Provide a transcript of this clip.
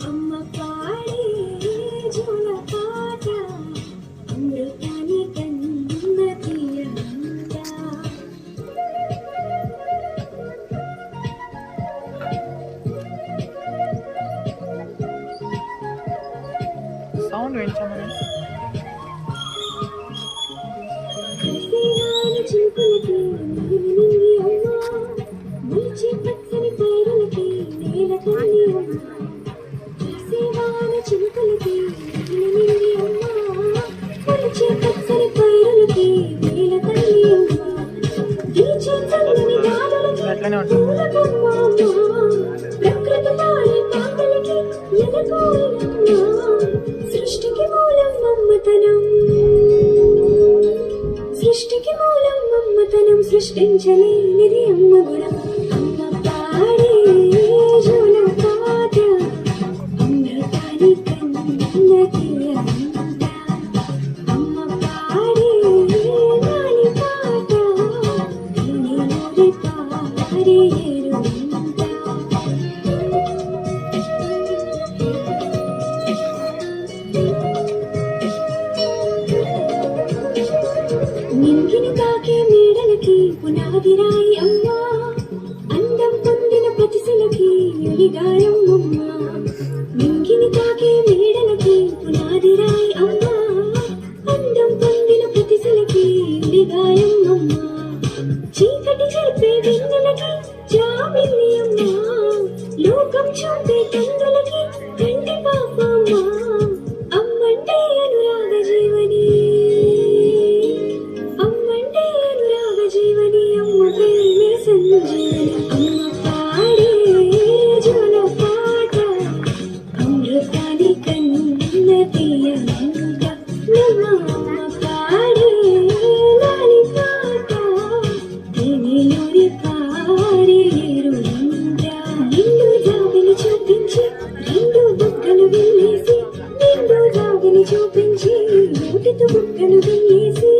sound పెంచామని చిలుకులకి అమ్మతనం సృష్టించలేనిది అమ్మ గుణం అమ్మ పాడే జోలపాట అమృతాని కన్నకి అంత అమ్మ పాడే గాలి పాట పాడే ನಿನ್ಗಿನ బ్రతికే నీడలకి పునాదిరాయి అమ్మా అందం పొందిన ప్రతిశలకి ఎలిగాయం అమ్మా నింగిని తాకే నీడలకి పునాదిరాయి అమ్మా అందం పొందిన ప్రతిశలకి ఎలిగాయం అమ్మా చీకటి చెరిపే వెన్నెలకి జాబిల్లి అమ్మా లోకం చూపే కన్నులకి చేతిని చూపించి నోటితో బుక్కను తీసి